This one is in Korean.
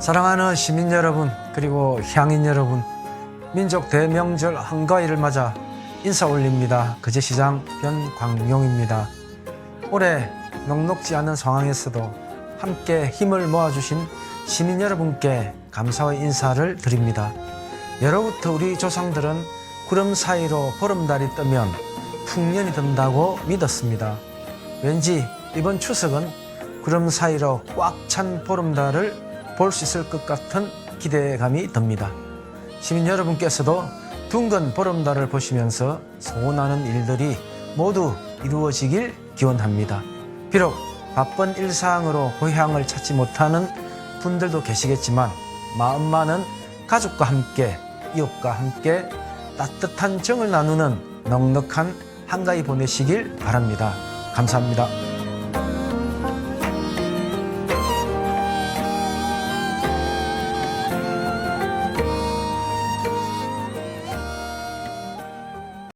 사랑하는 시민 여러분 그리고 향인 여러분 민족 대명절 한가위를 맞아 인사 올립니다. 거제시장 변광용입니다. 올해 녹록지 않은 상황에서도 함께 힘을 모아주신 시민 여러분께 감사의 인사를 드립니다. 예로부터 우리 조상들은 구름 사이로 보름달이 뜨면 풍년이 든다고 믿었습니다. 왠지 이번 추석은 구름 사이로 꽉 찬 보름달을 볼 수 있을 것 같은 기대감이 듭니다. 시민 여러분께서도 둥근 보름달을 보시면서 소원하는 일들이 모두 이루어지길 기원합니다. 비록 바쁜 일상으로 고향을 찾지 못하는 분들도 계시겠지만 마음만은 가족과 함께 이웃과 함께 따뜻한 정을 나누는 넉넉한 한가위 보내시길 바랍니다. 감사합니다.